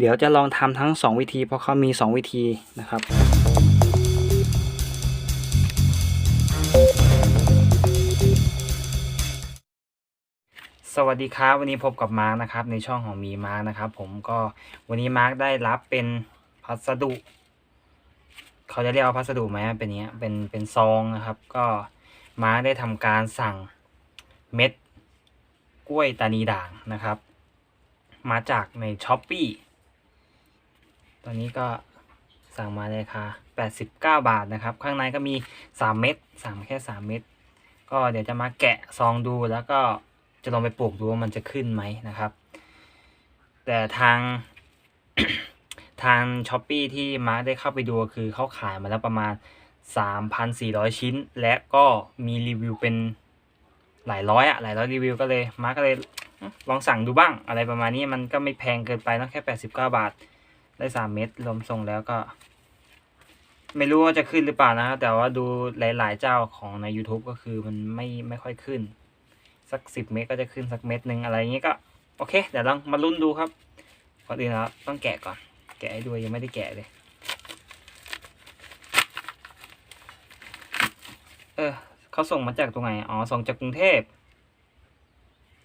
เดี๋ยวจะลองทำทั้ง 2 วิธี เพราะเขามี 2 วิธีนะครับ สวัสดีครับ วันนี้พบกับมาร์กนะครับ ในช่องของมีมาร์กนะครับ ผมก็วันนี้มาร์กได้รับเป็นพัสดุ เขาจะเรียกว่าพัสดุไหมเป็นอย่างเนี้ยเป็นเป็นซองนะครับ ก็มาร์กได้ทำการสั่งเม็ดกล้วยตานีด่างนะครับ มาจากในช้อปปี้ ตอนนี้ก็สั่งมาเลยค่ะ89 บาทนะครับ ข้างในก็มี 3 เม็ดสั่งมแค่ 3 เม็ดก็เดี๋ยวจะมาแกะซองดูแล้วก็จะลองไปปลูกดูว่ามันจะขึ้นไหมนะครับ แต่ทางทางช้อปปีที่มาร์คได้เข้าไปดูคือเขาขายมาแล้วประมาณ 3,400 ชิ้น และก็มีรีวิวเป็นหลายร้อยอะหลายร้อยรีวิวก็เลยมาร์ก็เลยลองสั่งดูบ้างอะไรประมาณนี้มันก็ไม่แพงเกินไปนะแค่ 89 บาท ได้3เม็ดรวมส่งแล้วก็ ไม่รู้ว่าจะขึ้นหรือเปล่านะครับแต่ว่าดูหลาย ๆ เจ้าของใน YouTube ก็คือมันไม่ไม่ค่อยขึ้น สัก10เม็ดก็จะขึ้นสักเม็ดหนึ่งอะไรอย่างนี้ก็ โอเค เดี๋ยวลองมาลุ้นดูครับก่อนอื่นเราต้องแกะก่อน แกะให้ดูยังไม่ได้แกะเลย เออเขาส่งมาจากตรงไหนอ๋อส่งจากกรุงเทพ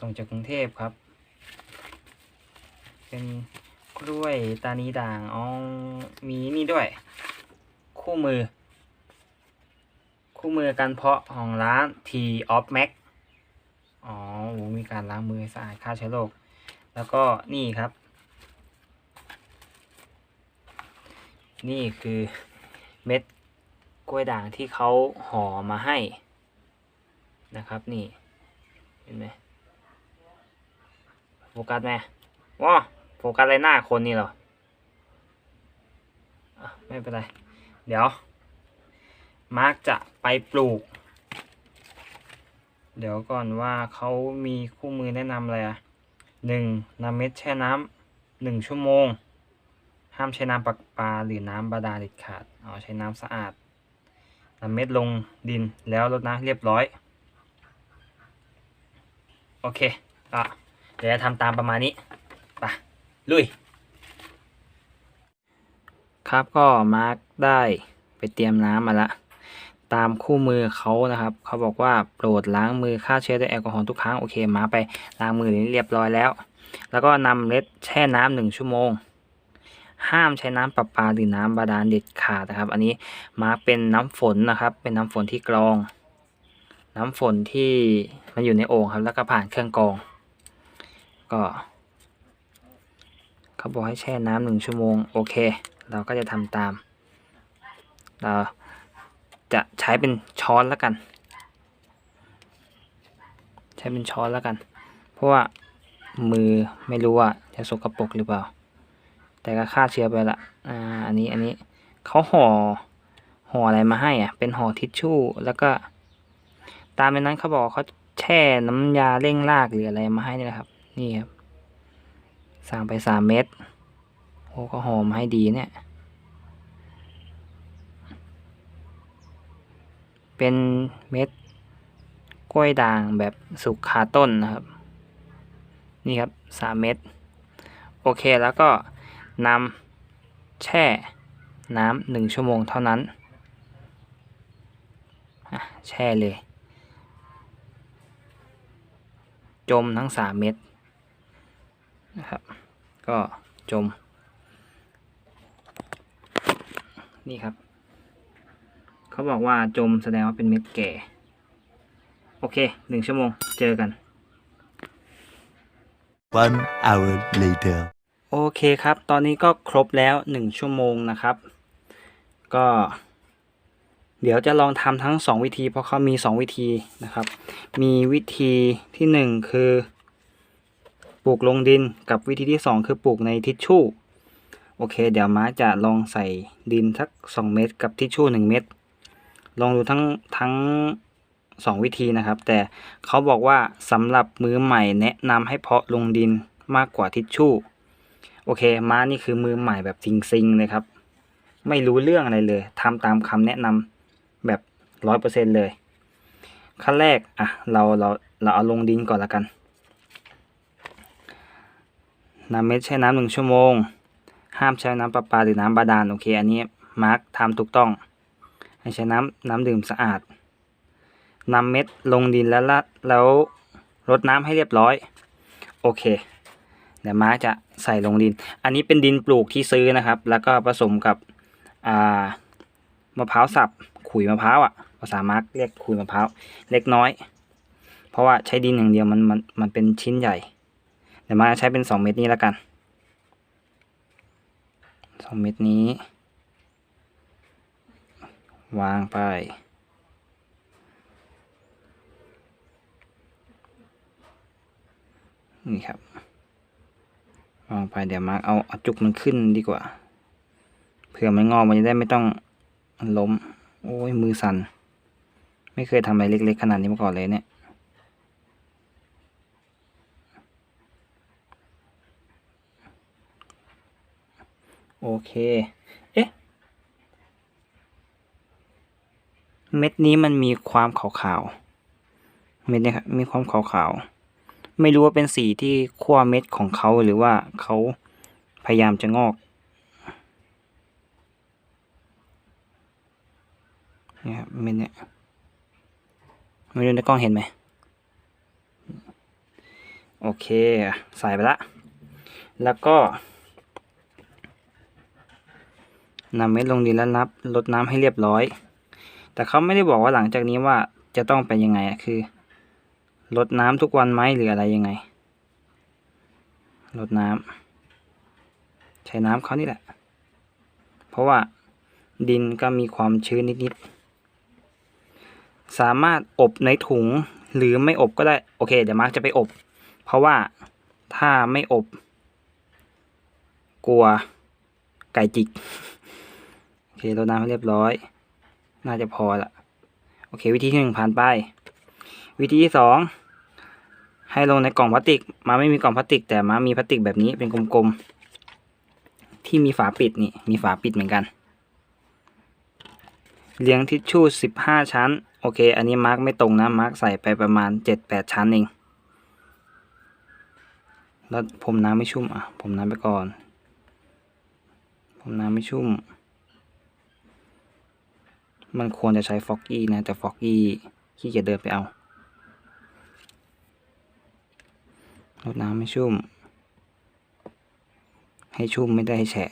ส่งจากกรุงเทพครับ เป็น กล้วยตานีด่างอ๋อมีนี่ด้วย คู่มือ คู่มือการเพาะของร้าน T of Max อ๋อโหมีการล้างมือสะอาดฆ่าเชื้อโรคแล้วก็นี่ครับ นี่คือเม็ดกล้วยด่างที่เขาห่อมาให้นะครับนี่ เห็นไหมโฟกัสไหมว้า ฟกัสอะไรหน้าคนนี่หรอไม่เป็นไร เดี๋ยว มาร์กจะไปปลูก เดี๋ยวก่อนว่าเขามีคู่มือแนะนำอะไรอะหนึ่งนำเม็ดแช่น้ำหนึ่งชั่วโมง ห้ามใช้น้ำประปาหรือน้ำบาดาลเด็ดขาดเอาใช้น้ำสะอาดนำเม็ดลงดินแล้วรดน้ำเรียบร้อย โอเคก็เดี๋ยวจะทำตามประมาณนี้ ลุย ครับก็มาร์กได้ไปเตรียมน้ำมาละตามคู่มือเขานะครับ เขาบอกว่าโปรดล้างมือฆ่าเชื้อด้วยแอลกอฮอล์ทุกครั้งโอเคมาไปล้างมือนี้เรียบร้อยแล้ว แล้วก็นำเม็ดแช่น้ำหนึ่งชั่วโมง ห้ามใช้น้ำประปาหรือน้ำบาดาลเด็ดขาดนะครับ อันนี้มาร์กเป็นน้ำฝนนะครับ เป็นน้ำฝนที่กรอง น้ำฝนที่มันอยู่ในโอ่งครับแล้วก็ผ่านเครื่องกรอง ก็ เขาบอกให้แช่น้ำหนึ่งชั่วโมง โอเค เราก็จะทำตาม เราจะใช้เป็นช้อนแล้วกัน ใช้เป็นช้อนแล้วกัน เพราะว่ามือไม่รู้ว่าจะสกปรกหรือเปล่า แต่ก็ฆ่าเชื้อไปละอ่าอันนี้อันนี้เขาห่อห่ออะไรมาให้อะ เป็นห่อทิชชู่แล้วก็ ตามในนั้นเขาบอกเขาแช่น้ำยาเร่งรากหรืออะไรมาให้นี่แหละครับ นี่ครับ สั่งไปสามเม็ดโอ้ก็หอมให้ดีเนี่ย เป็นเม็ดกล้วยด่างแบบสุกคาต้นนะครับ นี่ครับสามเม็ดโอเคแล้วก็นำแช่น้ำหนึ่งชั่วโมงเท่านั้น แช่เลย จมทั้งสามเม็ด นะครับ ก็จม นี่ครับ เขาบอกว่าจมแสดงว่าเป็นเม็ดแก่ โอเคหนึ่งชั่วโมงเจอกัน One hour later. โอเคครับ ตอนนี้ก็ครบแล้วหนึ่งชั่วโมงนะครับ ก็ เดี๋ยวจะลองทำทั้งสองวิธี เพราะเขามีสองวิธีนะครับ มีวิธีที่หนึ่งคือ ปลูกลงดินกับวิธีที่สองคือปลูกในทิชชู่ โอเค เดี๋ยวม้าจะลองใส่ดินสักสองเม็ดกับทิชชู่หนึ่งเม็ดลองดูทั้งทั้งสองวิธีนะครับ แต่เขาบอกว่าสำหรับมือใหม่แนะนำให้เพาะลงดินมากกว่าทิชชู่ โอเค ม้านี่คือมือใหม่แบบซิงๆเลยครับ ไม่รู้เรื่องอะไรเลยทำตามคำแนะนำแบบร้อยเปอร์เซ็นเลย ขั้นแรกอะเราเราเราเอาลงดินก่อนละกัน นำเม็ดแช่น้ำหนึ่งชั่วโมง ห้ามใช้น้ำประปาหรือน้ำบาดาลโอเคอันนี้มาร์กทำถูกต้อง ให้ใช้น้ำน้ำดื่มสะอาดนำเม็ดลงดินแล้วละแล้วรดน้ำให้เรียบร้อย โอเคเดี๋ยวมาร์กจะใส่ลงดิน อันนี้เป็นดินปลูกที่ซื้อนะครับ แล้วก็ผสมกับอ่ามะพร้าวสับขุยมะพร้าวอะภาษามาร์กเรียกขุยมะพร้าวเล็กน้อย เพราะว่าใช้ดินอย่างเดียวมันมันมันเป็นชิ้นใหญ่ เดี๋ยวมาใช้เป็นสองเม็ดนี้แล้วกันสองเม็ดนี้ วางไป นี่ครับ วางไปเดี๋ยวมาเอาจุกมันขึ้นดีกว่า เผื่อมันงอมันจะได้ไม่ต้องล้ม โอ้ยมือสั่น ไม่เคยทำอะไรเล็กๆขนาดนี้มาก่อนเลยเนี่ย โอเค เอ๊ะ เม็ดนี้มันมีความขาวๆ เม็ดเนี่ยครับมีความขาวๆ ไม่รู้ว่าเป็นสีที่ขั้วเม็ดของเขาหรือว่าเขาพยายามจะงอกเนี่ยครับเม็ดเนี่ยไม่รู้ในกล้องเห็นไหม โอเค ใส่ไปละ แล้วก็ นำเม็ดลงดินแล้วนับลดน้ำให้เรียบร้อย แต่เขาไม่ได้บอกว่าหลังจากนี้ว่าจะต้องเป็นยังไงอะคือลดน้ำทุกวันไหมหรืออะไรยังไงลดน้ำใช้น้ำเขานี่แหละ เพราะว่าดินก็มีความชื้นนิดๆสามารถอบในถุงหรือไม่อบก็ได้ โอเค เดี๋ยวมาร์กจะไปอบ เพราะว่าถ้าไม่อบ กลัวไก่จิก รดน้ำให้เรียบร้อย น่าจะพอละโอเค วิธีที่หนึ่งผ่านไป วิธีที่สองให้ลงในกล่องพลาสติก มาไม่มีกล่องพลาสติก แต่มามีพลาสติกแบบนี้เป็นกลมๆ ที่มีฝาปิดนี่ มีฝาปิดเหมือนกัน เลี้ยงทิชชู่สิบห้าชั้น โอเค อันนี้มาร์กไม่ตรงนะ มาร์กใส่ไปประมาณเจ็ดแปดชั้นเอง แล้วผมน้ำไม่ชุ่มอะ ผมน้ำไปก่อน ผมน้ำไม่ชุ่ม มันควรจะใช้ฟอกกี้นะ แต่ฟอกกี้ขี้เกียจเดินไปเอารดน้ำไม่ชุ่ม ให้ชุ่มไม่ได้ให้แฉะ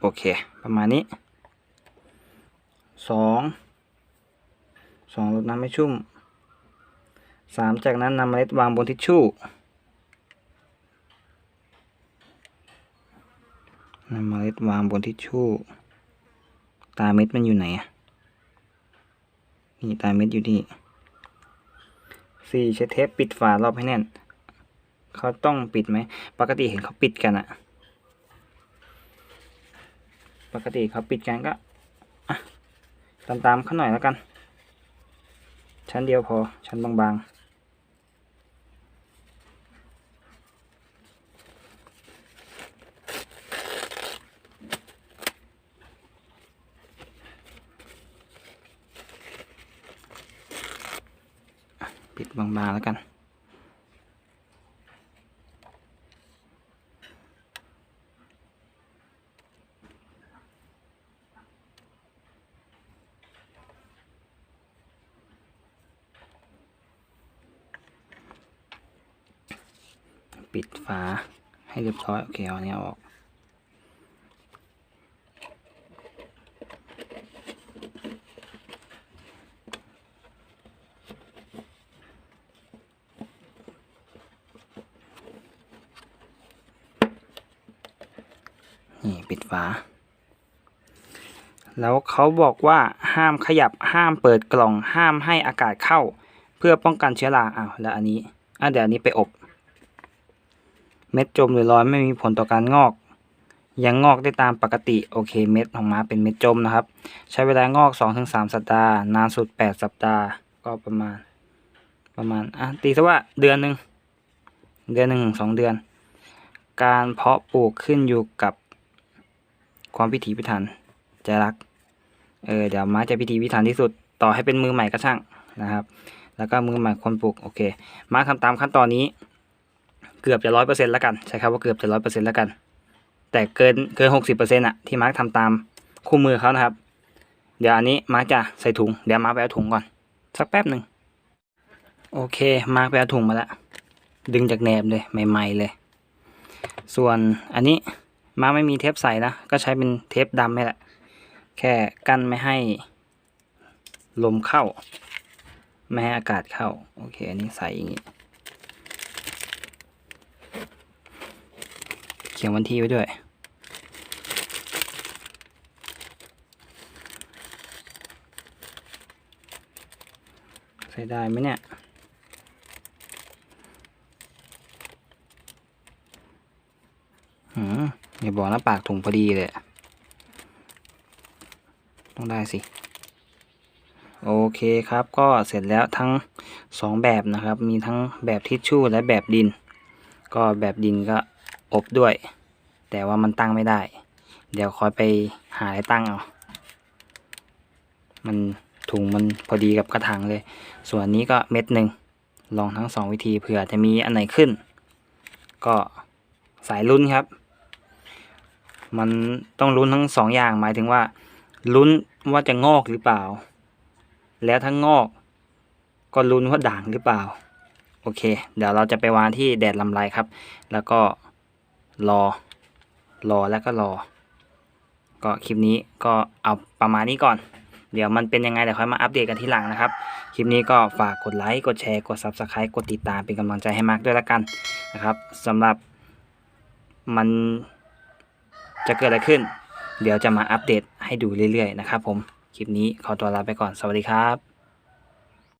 โอเค ประมาณนี้สองสองรดน้ำไม่ชุ่ม สามจากนั้นนำเมล็ดวางบนทิชชู่นำเมล็ดวางบนทิชชู่ ตาเม็ดมันอยู่ไหนอะนี่ตาเม็ดอยู่นี่สี่ใช้เทปปิดฝารอบให้แน่น เขาต้องปิดไหม ปกติเห็นเขาปิดกันอะปกติเขาปิดกันก็ตามๆเขาหน่อยแล้วกัน ชั้นเดียวพอ ชั้นบางๆ ปิ ดบางๆแล้วกันปิดฝาให้เรียบร้อยโอเคเอาอันนี้ออก นี่ปิดฝา แล้วเขาบอกว่าห้ามขยับห้ามเปิดกล่องห้ามให้อากาศเข้า เพื่อป้องกันเชื้อราอ้าวแล้วอันนี้อะเดี๋ยวอันนี้ไปอบ เม็ดจมหรือลอยไม่มีผลต่อการงอก ยังงอกได้ตามปกติโอเคเม็ดออกมาเป็นเม็ดจมนะครับ ใช้เวลางอก 2-3 สัปดาห์ นานสุด 8 สัปดาห์ก็ประมาณ ประมาณอะตีซะว่าเดือนหนึ่งเดือนหนึ่งถึงสองเดือน การเพาะปลูกขึ้นอยู่กับ ความพิถีพิถันใจรัก เออเดี๋ยวมาจะพิถีพิถันที่สุด ต่อให้เป็นมือใหม่ก็ช่างนะครับ แล้วก็มือใหม่คนปลูกโอเค มาทำตามขั้นตอนนี้ เกือบจะร้อยเปอร์เซ็นต์แล้วกันใช้คำว่าเกือบจะร้อยเปอร์เซ็นต์แล้วกัน แต่เกินเกินหกสิบเปอร์เซ็นต์อะที่มาร์คทำตามคู่มือเขานะครับ เดี๋ยวอันนี้มาร์คจะใส่ถุงเดี๋ยวมาร์คไปเอาถุงก่อน สักแป๊บหนึ่งโอเค มาร์คไปเอาถุงมาแล้วดึงจากแหนบเลยใหม่ ๆเลย ส่วนอันนี้ มาไม่มีเทปใสนะ ก็ใช้เป็นเทปดำนี่แหละ แค่กั้นไม่ให้ลมเข้า ไม่ให้อากาศเข้า โอเค อันนี้ใสอย่างนี้ เขียนวันที่ไว้ด้วยใช้ได้ไหมเนี่ย หืม อย่าบอกนะปากถุงพอดีเลย ต้องได้สิ โอเคครับก็เสร็จแล้วทั้งสองแบบนะครับ มีทั้งแบบทิชชู่และแบบดิน ก็แบบดินก็อบด้วย แต่ว่ามันตั้งไม่ได้ เดี๋ยวคอยไปหาอะไรตั้งเอา มันถุงมันพอดีกับกระถางเลย ส่วนนนี้ก็เม็ดหนึ่งลองทั้งสองวิธีเผื่อจะมีอันไหนขึ้น ก็สายลุ้นครับ มันต้องลุ้นทั้งสองอย่างหมายถึงว่าลุ้นว่าจะงอกหรือเปล่า แล้วถ้างอก ก็ลุ้นว่าด่างหรือเปล่า โอเค เดี๋ยวเราจะไปวางที่แดดลำไรครับ แล้วก็รอ รอแล้วก็รอ ก็คลิปนี้ก็เอาประมาณนี้ก่อน เดี๋ยวมันเป็นยังไงเดี๋ยวค่อยมาอัปเดตกันทีหลังนะครับ คลิปนี้ก็ฝากกดไลค์ กดแชร์ กด Subscribe กดติดตามเป็นกำลังใจให้มากด้วยละกันนะครับสำหรับมัน จะเกิดอะไรขึ้น เดี๋ยวจะมาอัปเดตให้ดูเรื่อยๆนะครับผม คลิปนี้ขอตัวลาไปก่อน สวัสดีครับ